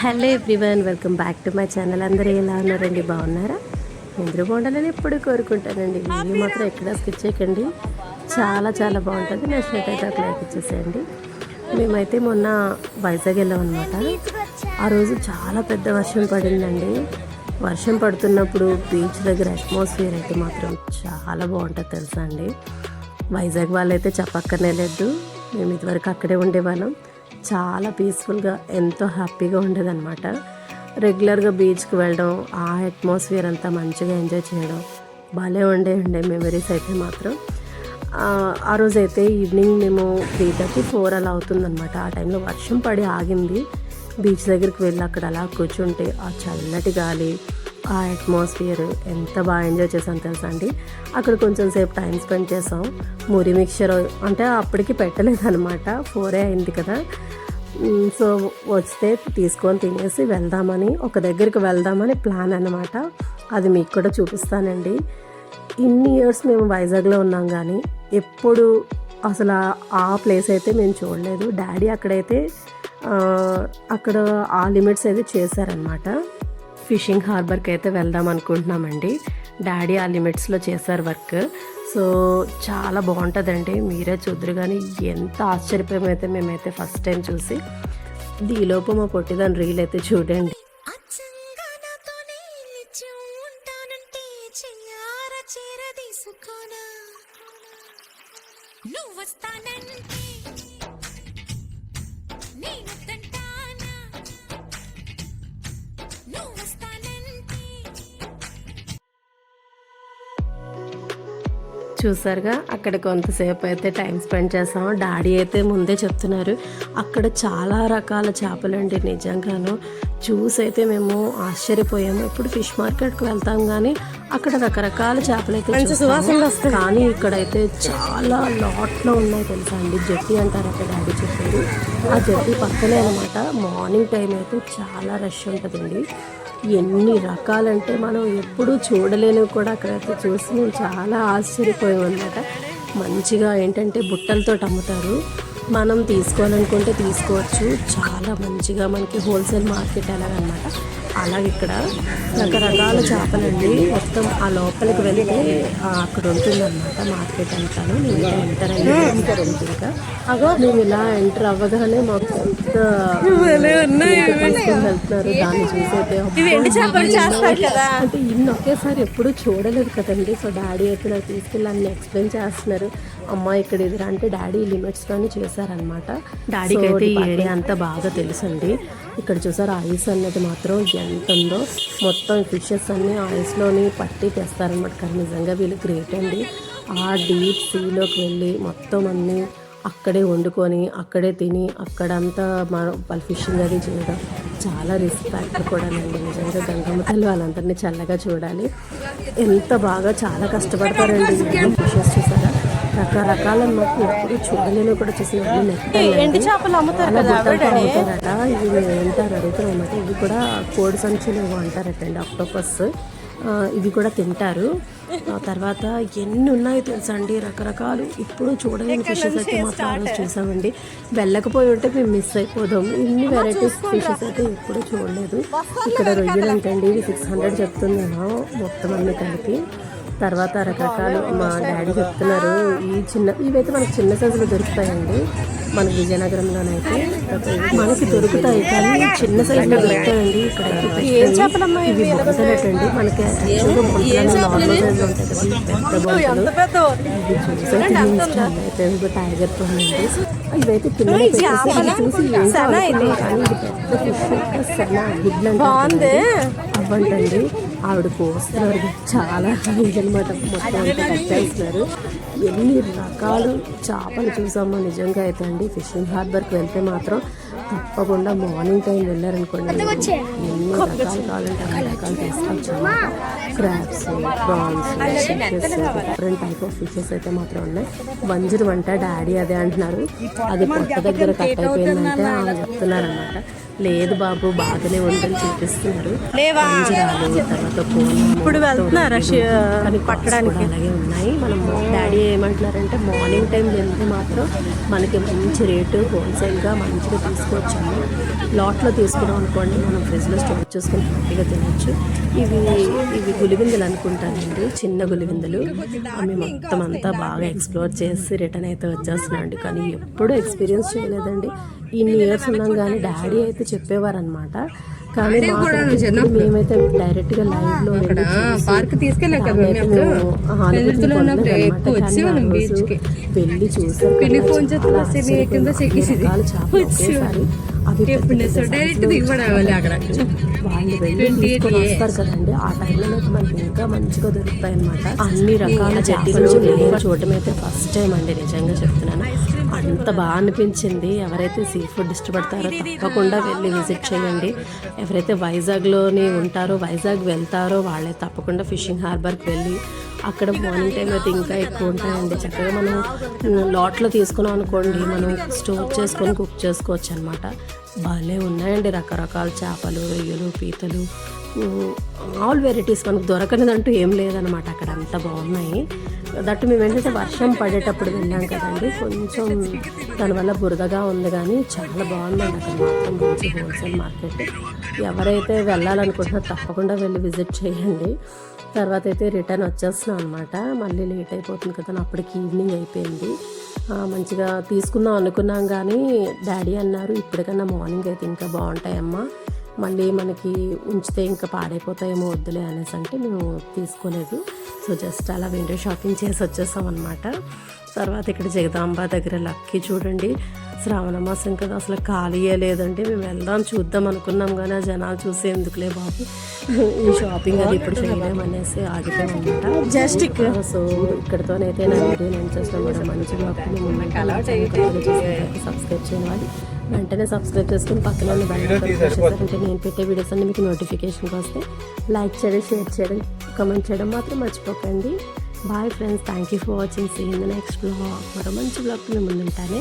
Hello everyone welcome back to my channel. అందరూ ఎలా ఉన్నారండి? బాగున్నారా? అందరూ బాగుండాలని ఎప్పుడు కోరుకుంటానండి. వీడియో మాత్రం ఎక్కడ స్కిప్ చేయకండి. చాలా చాలా బాగుంటుంది. నచ్చినట్టయితే ఒక లైక్ ఇచ్చేసేయండి. మేమైతే మొన్న వైజాగ్ వెళ్ళాం అనమాట ఆ రోజు చాలా పెద్ద వర్షం పడిందండి. వర్షం పడుతున్నప్పుడు బీచ్ దగ్గర అట్మాస్ఫియర్ అయితే మాత్రం చాలా బాగుంటుంది తెలుసా అండి. వైజాగ్ వాళ్ళైతే చెప్పక్కర్నే లేదు మేము ఇదివరకు అక్కడే ఉండేవాళ్ళం. చాలా పీస్ఫుల్గా ఎంతో హ్యాపీగా ఉండేదన్నమాట. రెగ్యులర్గా బీచ్కి వెళ్ళడం ఆ అట్మాస్ఫియర్ అంతా మంచిగా ఎంజాయ్ చేయడం భలే ఉండే ఉండే మెమరీస్ అయితే మాత్రం. ఆ, రోజైతే ఈవినింగ్ మేము త్రీ థర్టీ ఫోర్ అలా అవుతుందన్నమాట. ఆ టైంలో వర్షం పడి ఆగింది. బీచ్ దగ్గరికి వెళ్ళి అక్కడ అలా కూర్చుంటే ఆ చల్లటి గాలి ఆ అట్మాస్ఫియర్ ఎంత బాగా ఎంజాయ్ చేసాం తెలుసా అండి? అక్కడ కొంచెం సేపు టైం స్పెండ్ చేసాం మురి మిక్చర్ అంటే అప్పటికి పెట్టలేదనమాట ఫోరే అయింది కదా. సో వస్తే తీసుకొని తినేసి వెళ్దామని ఒక దగ్గరికి వెళ్దామని ప్లాన్ అనమాట అది మీకు కూడా చూపిస్తానండి. ఇన్ని ఇయర్స్ మేము వైజాగ్లో ఉన్నాం కానీ ఎప్పుడు అసలు ఆ- ప్లేస్ అయితే మేము చూడలేదు. డాడీ అక్కడైతే అక్కడ ఆ లిమిట్స్ అయితే చేశారనమాట ఫిషింగ్ హార్బర్కి అయితే వెళ్దాం అనుకుంటున్నామండి. డాడీ ఆ లిమిట్స్లో చేశారు వర్క్. సో చాలా బాగుంటుందండి. మీరే చూద్దరు కానీ ఎంత ఆశ్చర్యపోయమైతే మేమైతే ఫస్ట్ టైం చూసి. దీలోపు మా పొట్టిదాని రీల్ అయితే చూడండి. నువ్వు వస్తానంటే నేను చూసారుగా అక్కడ కొంతసేపు అయితే టైం స్పెండ్ చేసాం డాడీ అయితే ముందే చెప్తున్నారు అక్కడ చాలా రకాల చేపలండి నిజంగాను. చూసి అయితే మేము ఆశ్చర్యపోయాము. ఇప్పుడు ఫిష్ మార్కెట్కి వెళ్తాం కానీ అక్కడ రకరకాల చేపలు అయితే. కానీ ఇక్కడైతే చాలా లాట్లో ఉన్నాయి తెలుసా అండి. జట్టి అంటారు అక్కడ డాడీ చెప్పారు ఆ జట్టి పక్కనే అనమాట మార్నింగ్ టైం అయితే చాలా రష్ ఉంటుందండి. ఎన్ని రకాలంటే మనం ఎప్పుడూ చూడలేనివి కూడా అక్కడైతే చూసి నేను చాలా ఆశ్చర్యపోయాం అనమాట మంచిగా ఏంటంటే బుట్టలతో అమ్ముతారు. మనం తీసుకోవాలనుకుంటే తీసుకోవచ్చు. చాలా మంచిగా మనకి హోల్సేల్ మార్కెట్ అలాగనమాట అలాగే ఇక్కడ రకరకాల చేపలండి. మొత్తం ఆ లోపలికి వెళ్తే అక్కడ ఉంటుందన్నమాట మార్కెట్ అంతాను. నేను ఇలా ఎంటర్ అయ్యి ఇంకా మేము ఇలా ఎంటర్ అవ్వగానే మాకు వెళ్తున్నారు. దాన్ని చూసైతే అంటే ఇన్ని ఒకేసారి ఎప్పుడు చూడలేదు కదండి. సో డాడీ అయితే నాకు తీసుకెళ్ళి అన్ని ఎక్స్ప్లెయిన్ చేస్తున్నారు. అమ్మ ఇక్కడ ఎదురు అంటే డాడీ లిమిట్స్లోనే చేశారనమాట డాడీకి అయితే ఈ ఏరియా అంతా బాగా తెలుసండి. ఇక్కడ చూసారు ఐస్ అన్నది మాత్రం ఎంత ఉందో మొత్తం ఫిషెస్ అన్ని ఐస్లోని పట్టి తెస్తారనమాట కానీ నిజంగా వీళ్ళు గ్రేట్ అండి. ఆ డీప్ సీలోకి వెళ్ళి మొత్తం అన్ని అక్కడే వండుకొని అక్కడే తిని అక్కడంతా మన వాళ్ళు ఫిషింగ్ అది చేయడం చాలా రిస్క్ ఫ్యాక్టర్ కూడా అండి నిజంగా గంగమ్మ తల్లి వాళ్ళందరినీ చల్లగా చూడాలి. ఎంత బాగా చాలా కష్టపడతారండి. ఫిషెస్ చూసారా? రకరకాల మాకు ఎప్పుడు చూడలేని కూడా చూసిన ఎండి చేపలు అమ్ముతారు అమ్ముతారట ఇవి ఏంటారు అడుగుతారు అనమాట ఇవి కూడా కోడి సంచులు ఏవో అంటారట అండి ఆక్టోపస్ ఇవి కూడా తింటారు. ఆ తర్వాత ఎన్ని ఉన్నాయో తెలుసా అండి? రకరకాలు. ఇప్పుడు చూడలేని ఫిషెస్ అయితే మాత్రం ఆ రోజు చూసామండి వెళ్ళకపోయి ఉంటే మేము మిస్ అయిపోదాం. ఇన్ని వెరైటీస్ ఫిషెస్ అయితే ఎప్పుడు చూడలేదు. ఇక్కడ రొయ్యలు అంటండి ఇవి సిక్స్ హండ్రెడ్ చెప్తున్నాను మొత్తం అన్ని కలిపి. తర్వాత రకరకాలు మా డాడీ చెప్తున్నారు. ఈ చిన్న ఇవైతే మనకి చిన్న సైజులో దొరుకుతాయండి. మన విజయనగరంలోనైతే. మనకి దొరుకుతాయి కానీ చిన్న సైజులో దొరుకుతాయండి. ఇక్కడ ఇవి మనకి ఇవి? టైగర్ పొందండి ఇవైతే పిల్లలు చూసి కానీ ఇది పెద్ద ఫిష్ సెన గుడ్లు అంటే అవ్వంటండి. ఆవిడ కోస్తున్నారు చాలా అనమాట మొత్తం అంతా కట్ చేస్తున్నారు ఎన్ని రకాలు చేపలు చూసామో నిజంగా అయితే అండి. ఫిషింగ్ హార్బర్కి వెళ్తే మాత్రం తప్పకుండా మార్నింగ్ టైం వెళ్ళారనుకోండి. ఎన్ని రకాలు కావాలంటే అన్ని రకాలు తీసుకొచ్చాము crabs prawns fishes different type of fishes అయితే మాత్రం ఉన్నాయి. వంజరం అంట డాడీ అదే అంటున్నారు. అది పొట్ట దగ్గర కట్ అయిపోయిందంటే ఆమె చెప్తున్నారనమాట లేదు బాబు బాగానే ఉందని చూపిస్తున్నారు. ఇప్పుడు వెళ్తున్నారా పట్టడానికి? అలాగే ఉన్నాయి. మనం డాడీ ఏమంటున్నారంటే మార్నింగ్ టైం వెళ్తే మాత్రం మనకి మంచి రేటు హోల్సేల్గా మంచిగా తీసుకు తీసుకొచ్చాము. లాట్లో తీసుకున్నాం అనుకోండి మనం ఫ్రిడ్జ్లో స్టోర్ చేసుకుని హ్యాపీగా తినొచ్చు. ఇవి ఇవి గులివిందలు అనుకుంటానండి చిన్న గులివిందులు అవి మొత్తం అంతా బాగా ఎక్స్ప్లోర్ చేసి రిటర్న్ అయితే వచ్చేస్తున్నాం అండి కానీ ఎప్పుడూ ఎక్స్పీరియన్స్ చేయలేదండి. ఇన్ని ఇయర్స్ ఉన్నాం కానీ డాడీ అయితే చెప్పేవారు అనమాట కానీ మాకైతే ఎప్పుడు మేమైతే డైరెక్ట్గా లైవ్లో వెళ్ళి చూసి పార్క్ తీసుకెళ్ళాం కదా. ఎక్కువ రోజు కి. వెళ్ళి చూసాం ఫోన్ చేస్తే అవి వాళ్ళు వెళ్ళి తీసుకొని వస్తారు కదండి. ఆ టైంలో మనకి ఇంకా మంచిగా దొరుకుతాయి అనమాట అన్ని రకాల చూడటం అయితే ఫస్ట్ టైం అండి నిజంగా చెప్తున్నాను. అంత బాగా అనిపించింది. ఎవరైతే సీ ఫుడ్ ఇష్టపడతారో తప్పకుండా వెళ్ళి విజిట్ చేయండి. ఎవరైతే వైజాగ్లోని ఉంటారో వైజాగ్ వెళ్తారో వాళ్ళే తప్పకుండా ఫిషింగ్ హార్బర్కి వెళ్ళి అక్కడ మార్నింగ్ టైం అయితే ఇంకా ఎక్కువ ఉంటాయండి. చక్కగా మనం లాట్లో తీసుకున్నాం అనుకోండి మనం స్టోర్ చేసుకొని కుక్ చేసుకోవచ్చు అనమాట భలే ఉన్నాయండి రకరకాల చేపలు రొయ్యలు పీతలు. ఆల్ వెరైటీస్ మనకు దొరకనిదంటూ ఏం లేదనమాట అక్కడ అంత బాగున్నాయి. దట్టు మేము ఏంటంటే వర్షం పడేటప్పుడు వెళ్ళాం కదండి. కొంచెం దానివల్ల బురదగా ఉంది కానీ చాలా బాగుందండి అక్కడ మాత్రం మంచి హోల్సేల్ మార్కెట్ ఎవరైతే వెళ్ళాలనుకుంటున్నారో తప్పకుండా వెళ్ళి విజిట్ చేయండి. తర్వాత అయితే రిటర్న్ వచ్చేస్తున్నాం అనమాట మళ్ళీ లేట్ అయిపోతుంది కదా అని అప్పటికి ఈవినింగ్ అయిపోయింది. మంచిగా తీసుకుందాం అనుకున్నాం కానీ డాడీ అన్నారు ఇప్పటికన్నా మార్నింగ్ అయితే ఇంకా బాగుంటాయమ్మా. మళ్ళీ మనకి ఉంచితే ఇంకా పాడైపోతాయేమో వద్దులే అనేసి అంటే మేము తీసుకోలేదు. సో జస్ట్ అలా విండో షాపింగ్ చేసి వచ్చేసాం అనమాట తర్వాత ఇక్కడ జగదాంబ దగ్గర లక్కీ చూడండి. శ్రావణ మాసం కదా అసలు ఖాళీయే లేదంటే మేము వెళ్దాం చూద్దాం అనుకున్నాం కానీ ఆ జనాలు చూసి ఎందుకులే బాబు. ఈ షాపింగ్ అది ఇప్పుడు చేయలేం అనేసి ఆగిపోయాం అనమాట జస్ట్ సో ఇక్కడతోనైతే నా వీడియో నేను చేసిన కూడా మంచి సబ్స్క్రైబ్ చేయని వాళ్ళు వెంటనే సబ్స్క్రైబ్ చేసుకుని పక్కన ఉన్న చేశారంటే నేను పెట్టే వీడియోస్ అన్ని మీకు నోటిఫికేషన్కి వస్తే లైక్ చేయడం షేర్ చేయడం కమెంట్ చేయడం మాత్రం మర్చిపోకండి. Bye friends thank you for watching see in the next blog మరో మంచి బ్లాగ్ మేము ముందుంటానే